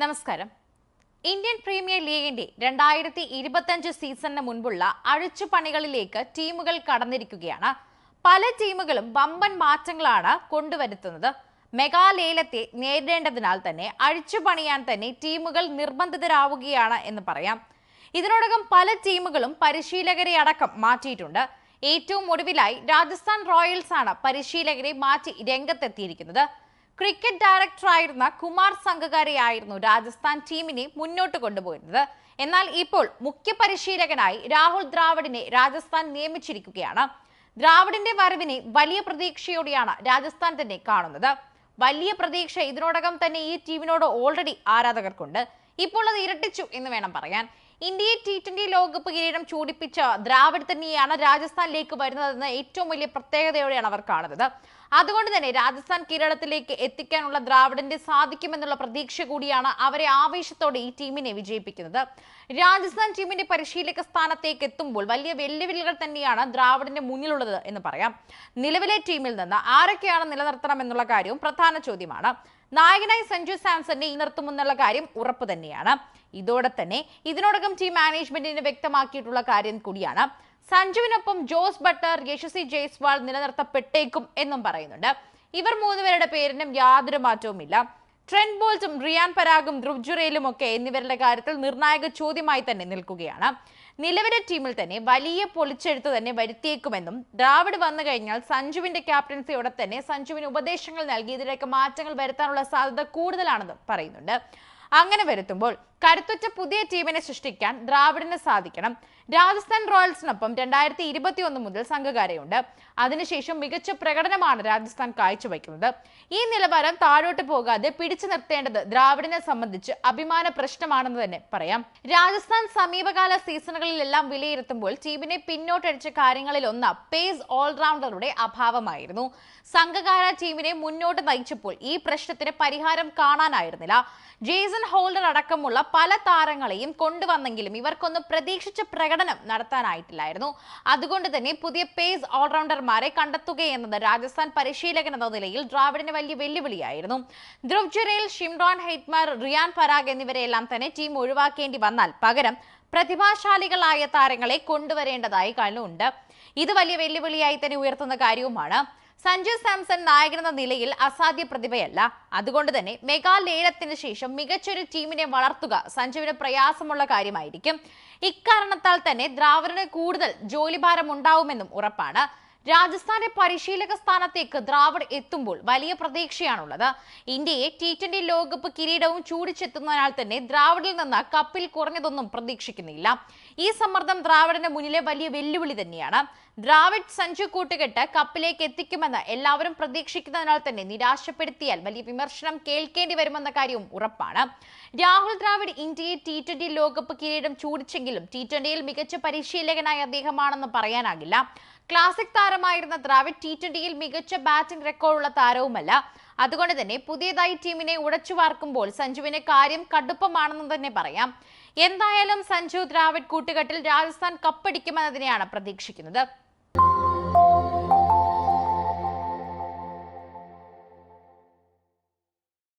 നമസ്കാരം. Indian premier ലീഗിന്റെ രണ്ടായിരത്തി ഇരുപത്തഞ്ച് സീസണിന് മുൻപുള്ള അഴിച്ചുപണികളിലേക്ക് ടീമുകൾ കടന്നിരിക്കുകയാണ്. പല ടീമുകളും വമ്പൻ മാറ്റങ്ങളാണ് കൊണ്ടുവരുത്തുന്നത്. മെഗാലേലത്തെ നേരിടേണ്ടതിനാൽ തന്നെ അഴിച്ചുപണിയാൻ തന്നെ ടീമുകൾ നിർബന്ധിതരാവുകയാണ് എന്ന് പറയാം. ഇതിനോടകം പല ടീമുകളും പരിശീലകരെ അടക്കം മാറ്റിയിട്ടുണ്ട്. ഏറ്റവും ഒടുവിലായി രാജസ്ഥാൻ റോയൽസ് ആണ് പരിശീലകരെ മാറ്റി രംഗത്തെത്തിയിരിക്കുന്നത്. ക്രിക്കറ്റ് ഡയറക്ടറായിരുന്ന കുമാർ സംഘകാരെയായിരുന്നു രാജസ്ഥാൻ ടീമിനെ മുന്നോട്ട് കൊണ്ടുപോയിരുന്നത്. എന്നാൽ ഇപ്പോൾ മുഖ്യ പരിശീലകനായി രാഹുൽ ദ്രാവിഡിനെ രാജസ്ഥാൻ നിയമിച്ചിരിക്കുകയാണ്. ദ്രാവിഡിന്റെ വരവിനെ വലിയ പ്രതീക്ഷയോടെയാണ് രാജസ്ഥാൻ തന്നെ കാണുന്നത്. വലിയ പ്രതീക്ഷ ഇതിനോടകം തന്നെ ഈ ടീമിനോട് ഓൾറെഡി ആരാധകർക്കുണ്ട്. ഇപ്പോൾ അത് ഇരട്ടിച്ചു എന്ന് വേണം പറയാൻ. ഇന്ത്യയെ ടി ട്വന്റി ലോകകപ്പ് കിരീടം ചൂടിപ്പിച്ച ദ്രാവിഡ് തന്നെയാണ് രാജസ്ഥാനിലേക്ക് വരുന്നതെന്ന് ഏറ്റവും വലിയ പ്രത്യേകതയോടെയാണ് അവർ കാണുന്നത്. അതുകൊണ്ട് തന്നെ രാജസ്ഥാൻ കിരീടത്തിലേക്ക് എത്തിക്കാനുള്ള ദ്രാവിഡിന്റെ സാധിക്കുമെന്നുള്ള പ്രതീക്ഷ കൂടിയാണ് അവരെ ആവേശത്തോടെ ഈ ടീമിനെ വിജയിപ്പിക്കുന്നത്. രാജസ്ഥാൻ ടീമിന്റെ പരിശീലക സ്ഥാനത്തേക്ക് എത്തുമ്പോൾ വലിയ വെല്ലുവിളികൾ തന്നെയാണ് ദ്രാവിഡിന്റെ മുന്നിലുള്ളത് എന്ന് പറയാം. നിലവിലെ ടീമിൽ നിന്ന് ആരൊക്കെയാണ് നിലനിർത്തണം എന്നുള്ള കാര്യവും പ്രധാന ചോദ്യമാണ്. നായകനായി സഞ്ജു സാംസണിനെ നിർത്തുമെന്നുള്ള കാര്യം ഉറപ്പ് തന്നെയാണ്. ഇതോടെ തന്നെ ഇതിനോടകം ടീം മാനേജ്മെന്റിന് വ്യക്തമാക്കിയിട്ടുള്ള കാര്യം കൂടിയാണ്. സഞ്ജുവിനൊപ്പം ജോസ് ബട്ടർ യശസ്വി ജയ്സ്വാൾ നിലനിർത്തപ്പെട്ടേക്കും എന്നും പറയുന്നുണ്ട്. ഇവർ മൂന്നുപേരുടെ പേരിനും യാതൊരു മാറ്റവുമില്ല. ട്രെൻഡ് ബോൾസും റിയാൻ പരാഗും ധ്രുവ് ജുറേലും ഒക്കെ എന്നിവരുടെ കാര്യത്തിൽ നിർണായക ചോദ്യമായി തന്നെ നിൽക്കുകയാണ്. നിലവിലെ ടീമിൽ തന്നെ വലിയ പൊളിച്ചെഴുത്ത് തന്നെ വരുത്തിയേക്കുമെന്നും ദ്രാവിഡ് വന്നു കഴിഞ്ഞാൽ സഞ്ജുവിന്റെ ക്യാപ്റ്റൻസിയോടെ തന്നെ സഞ്ജുവിന് ഉപദേശങ്ങൾ നൽകി ഇതിലേക്ക് മാറ്റങ്ങൾ വരുത്താനുള്ള സാധ്യത കൂടുതലാണെന്നും പറയുന്നുണ്ട്. അങ്ങനെ വരുത്തുമ്പോൾ കരുത്തുറ്റ പുതിയ ടീമിനെ സൃഷ്ടിക്കാൻ ദ്രാവിഡിന് സാധിക്കണം. രാജസ്ഥാൻ റോയൽസിനൊപ്പം രണ്ടായിരത്തി ഇരുപത്തി ഒന്ന് മുതൽ സംഘകാരയുണ്ട് അതിനുശേഷം മികച്ച പ്രകടനമാണ് രാജസ്ഥാൻ കാഴ്ചവെക്കുന്നത് ഈ നിലവാരം താഴോട്ട് പോകാതെ പിടിച്ചു നിർത്തേണ്ടത് ദ്രാവിഡിനെ സംബന്ധിച്ച് അഭിമാന പ്രശ്നമാണെന്ന് തന്നെ പറയാം. രാജസ്ഥാൻ സമീപകാല സീസണുകളിലെല്ലാം വിലയിരുത്തുമ്പോൾ ടീമിനെ പിന്നോട്ടടിച്ച കാര്യങ്ങളിൽ ഒന്ന് പേസ് ഓൾറൗണ്ടറുടെ അഭാവമായിരുന്നു. സംഘകാര ടീമിനെ മുന്നോട്ട് നയിച്ചപ്പോൾ ഈ പ്രശ്നത്തിന് പരിഹാരം കാണാനായിരുന്നില്ല. ജേസൺ ഹോൾഡർ അടക്കമുള്ള പല താരങ്ങളെയും കൊണ്ടുവന്നെങ്കിലും ഇവർക്കൊന്നും പ്രതീക്ഷിച്ച പ്രകടനം നടത്താനായിട്ടില്ലായിരുന്നു. അതുകൊണ്ട് തന്നെ പുതിയ പേസ് ഓൾറൗണ്ടർമാരെ കണ്ടെത്തുകയെന്നത് രാജസ്ഥാൻ പരിശീലകൻ എന്ന നിലയിൽ ദ്രാവിഡിന് വലിയ വെല്ലുവിളിയായിരുന്നു. ധ്രുവ് ജുരേൽ ഷിംറോൺ ഹെയ്റ്റ്മാർ റിയാൻ പരാഗ് എന്നിവരെയെല്ലാം തന്നെ ടീം ഒഴിവാക്കേണ്ടി വന്നാൽ പകരം പ്രതിഭാശാലികളായ താരങ്ങളെ കൊണ്ടുവരേണ്ടതായി കാണുന്നുണ്ട് ഇത് വലിയ വെല്ലുവിളിയായി തന്നെ ഉയർത്തുന്ന കാര്യവുമാണ്. സഞ്ജു സാംസൺ നായകനെന്ന നിലയിൽ അസാധ്യ പ്രതിഭയല്ല. അതുകൊണ്ട് തന്നെ മെഗാ ലേലത്തിന് ശേഷം മികച്ചൊരു ടീമിനെ വളർത്തുക സഞ്ജുവിന് പ്രയാസമുള്ള കാര്യമായിരിക്കും. ഇക്കാരണത്താൽ തന്നെ ദ്രാവിഡിന് കൂടുതൽ ജോലിഭാരം ഉണ്ടാവുമെന്നും ഉറപ്പാണ്. രാജസ്ഥാന്റെ പരിശീലക സ്ഥാനത്തേക്ക് ദ്രാവിഡ് എത്തുമ്പോൾ വലിയ പ്രതീക്ഷയാണുള്ളത്. ഇന്ത്യയെ ടി ട്വന്റി ലോകകപ്പ് കിരീടവും ചൂടിച്ചെത്തുന്നതിനാൽ തന്നെ ദ്രാവിഡിൽ നിന്ന് കപ്പിൽ കുറഞ്ഞതൊന്നും പ്രതീക്ഷിക്കുന്നില്ല. ഈ സമ്മർദ്ദം ദ്രാവിഡിന് മുന്നിലെ വലിയ വെല്ലുവിളി തന്നെയാണ്. ദ്രാവിഡ് സഞ്ജു കൂട്ടുകെട്ട് കപ്പിലേക്ക് എത്തിക്കുമെന്ന് എല്ലാവരും പ്രതീക്ഷിക്കുന്നതിനാൽ തന്നെ നിരാശപ്പെടുത്തിയാൽ വലിയ വിമർശനം കേൾക്കേണ്ടി വരുമെന്ന കാര്യവും ഉറപ്പാണ്. രാഹുൽ ദ്രാവിഡ് ഇന്ത്യയെ ടി ട്വന്റി ലോകകപ്പ് കിരീടം ചൂടിച്ചെങ്കിലും ടി ട്വന്റിയിൽ മികച്ച പരിശീലകനായ അദ്ദേഹമാണെന്ന് പറയാനാകില്ല. ക്ലാസിക് താരമായിരുന്ന ദ്രാവിഡ് ടി ട്വന്റിയിൽ മികച്ച ബാറ്റിംഗ് റെക്കോർഡുള്ള താരവുമല്ല. അതുകൊണ്ട് തന്നെ പുതിയതായി ടീമിനെ ഉടച്ചു വാർക്കുമ്പോൾ സഞ്ജുവിന് കാര്യം കടുപ്പമാണെന്ന് തന്നെ പറയാം. എന്തായാലും സഞ്ജു ദ്രാവിഡ് കൂട്ടുകെട്ടിൽ രാജസ്ഥാൻ കപ്പടിക്കുമെന്നതിനെയാണ് പ്രതീക്ഷിക്കുന്നത്.